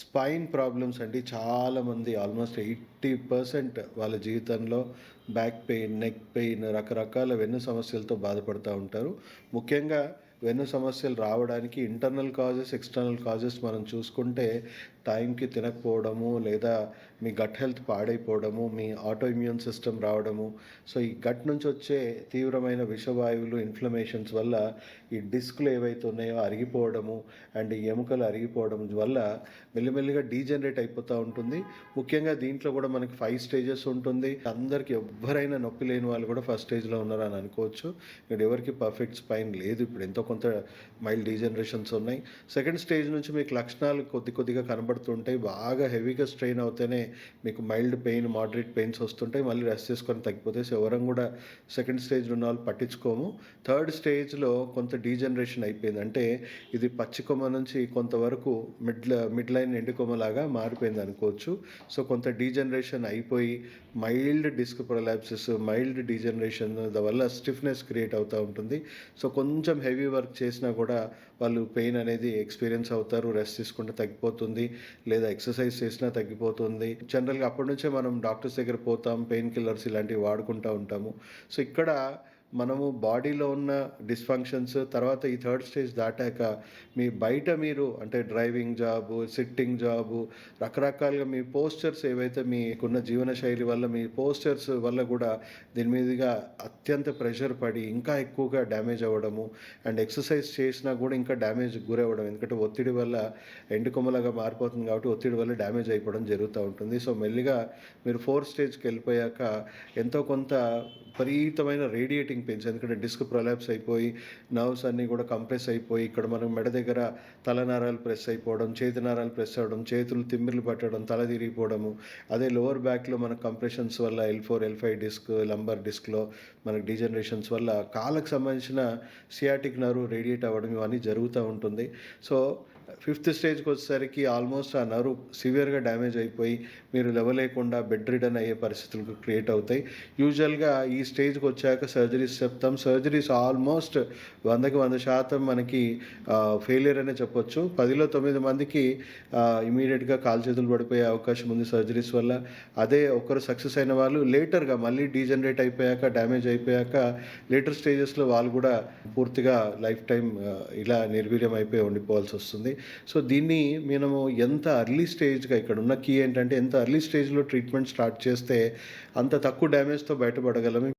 Spine problems అండి చాలామంది almost eighty percent వాళ్ళ జీవితంలో బ్యాక్ పెయిన్ నెక్ పెయిన్ రకరకాల వెన్ను సమస్యలతో బాధపడుతూ ఉంటారు. ముఖ్యంగా వెన్ను సమస్యలు రావడానికి ఇంటర్నల్ కాజెస్ ఎక్స్టర్నల్ కాజెస్ మనం చూసుకుంటే టైంకి తినకపోవడము లేదా మీ గట్ హెల్త్ పాడైపోవడము మీ ఆటో ఇమ్యూన్ సిస్టమ్ రావడము. సో ఈ గట్ నుంచి వచ్చే తీవ్రమైన విషవాయువులు ఇన్ఫ్లమేషన్స్ వల్ల ఈ డిస్క్లు ఏవైతే ఉన్నాయో అరిగిపోవడము అండ్ ఈ ఎముకలు అరిగిపోవడం వల్ల మెల్లిమెల్లిగా డీజనరేట్ అయిపోతూ ఉంటుంది. ముఖ్యంగా దీంట్లో కూడా మనకి ఫైవ్ స్టేజెస్ ఉంటుంది. అందరికి ఎవ్వరైనా నొప్పి లేని వాళ్ళు కూడా ఫస్ట్ స్టేజ్లో ఉన్నారని అనుకోవచ్చు. ఇక్కడ ఎవరికి పర్ఫెక్ట్ స్పైన్ లేదు ఇప్పుడు. ఎంతో కొంత మైల్డ్ డీజనరేషన్స్ ఉన్నాయి. సెకండ్ స్టేజ్ నుంచి మీకు లక్షణాలు కొద్ది కొద్దిగా కనబడుతుంటాయి. బాగా హెవీగా స్ట్రెయిన్ అవుతేనే మీకు మైల్డ్ పెయిన్ మోడరేట్ పెయిన్స్ వస్తుంటాయి. మళ్ళీ రెస్ట్ చేసుకొని తగ్గిపోతే ఎవరం కూడా సెకండ్ స్టేజ్లో ఉన్న వాళ్ళు పట్టించుకోము. థర్డ్ స్టేజ్లో కొంత డీజనరేషన్ అయిపోయింది. అంటే ఇది పచ్చికొమ్మ నుంచి కొంతవరకు మిడ్ మిడ్ లైన్ ఎండుకొమ్మలాగా మారిపోయింది అనుకోవచ్చు. సో కొంత డీజనరేషన్ అయిపోయి mild disc prolapsis mild degeneration వల్ల స్టిఫ్నెస్ క్రియేట్ అవుతూ ఉంటుంది. సో కొంచెం హెవీ వర్క్ చేసినా కూడా వాళ్ళు పెయిన్ అనేది ఎక్స్పీరియన్స్ అవుతారు రెస్ట్ తీసుకుంటే తగ్గిపోతుంది లేదా ఎక్సర్సైజ్ చేసినా తగ్గిపోతుంది. జనరల్గా అప్పటి నుంచే మనం డాక్టర్స్ దగ్గర పోతాం పెయిన్ కిల్లర్స్ ఇలాంటివి వాడుకుంటూ ఉంటాము. సో ఇక్కడ మనము బాడీలో ఉన్న డిస్ఫంక్షన్స్ తర్వాత ఈ థర్డ్ స్టేజ్ దాటాక మీ బయట మీరు అంటే డ్రైవింగ్ జాబు సిట్టింగ్ జాబు రకరకాలుగా మీ పోస్చర్స్ ఏవైతే మీకున్న జీవన శైలి వల్ల మీ పోస్చర్స్ వల్ల కూడా దీని మీదుగా అత్యంత ప్రెషర్ పడి ఇంకా ఎక్కువగా డ్యామేజ్ అవ్వడము అండ్ ఎక్సర్సైజ్ చేసినా కూడా ఇంకా డ్యామేజ్ గురవ్వడం. ఎందుకంటే ఒత్తిడి వల్ల ఎండుకొమ్మలాగా మారిపోతుంది కాబట్టి ఒత్తిడి వల్ల డ్యామేజ్ అయిపోవడం జరుగుతూ ఉంటుంది. సో మెల్లిగా మీరు ఫోర్త్ స్టేజ్కి వెళ్ళిపోయాక ఎంతో కొంత విపరీతమైన రేడియేటింగ్ పెయిన్స్ ఎందుకంటే డిస్క్ ప్రొలాప్స్ అయిపోయి నర్వ్స్ అన్నీ కూడా కంప్రెస్ అయిపోయి ఇక్కడ మనం మెడ దగ్గర తలనరాలు ప్రెస్ అయిపోవడం చేతి నరాలు ప్రెస్ అవ్వడం చేతులు తిమ్మిర్లు పట్టడం తల తిరిగిపోవడము. అదే లోవర్ బ్యాక్లో మన కంప్రెషన్స్ వల్ల L four L five disc lumbar డిస్క్లో మనకు డీజనరేషన్స్ వల్ల కాళ్ళకు సంబంధించిన సియాటిక్ నర్వ్ రేడియేట్ అవ్వడం ఇవన్నీ జరుగుతూ ఉంటుంది. సో ఫిఫ్త్ స్టేజ్కి వచ్చేసరికి ఆల్మోస్ట్ ఆ నరు సివియర్గా డ్యామేజ్ అయిపోయి మీరు లేవలేకుండా బెడ్ రిడన్ అయ్యే పరిస్థితులు క్రియేట్ అవుతాయి. యూజువల్గా ఈ స్టేజ్కి వచ్చాక సర్జరీ సర్జరీస్ చెప్తాం సర్జరీస్ ఆల్మోస్ట్ వందకి వంద శాతం మనకి ఫెయిలియర్ అనే చెప్పొచ్చు. పదిలో తొమ్మిది మందికి ఇమీడియట్గా కాలు చేతులు పడిపోయే అవకాశం ఉంది సర్జరీస్ వల్ల. అదే ఒకరు సక్సెస్ అయిన వాళ్ళు లేటర్గా మళ్ళీ డీజనరేట్ అయిపోయాక డ్యామేజ్ అయిపోయాక లేటర్ స్టేజెస్లో వాళ్ళు కూడా పూర్తిగా లైఫ్ టైం ఇలా నిర్వీర్యం అయిపోయి ఉండిపోవాల్సి వస్తుంది. సో దీన్ని మనము ఎంత అర్లీ స్టేజ్గా ఇక్కడ ఉన్న కీ ఏంటంటే ఎంత అర్లీ స్టేజ్లో ట్రీట్మెంట్ స్టార్ట్ చేస్తే అంత తక్కువ డ్యామేజ్తో బయటపడగలము.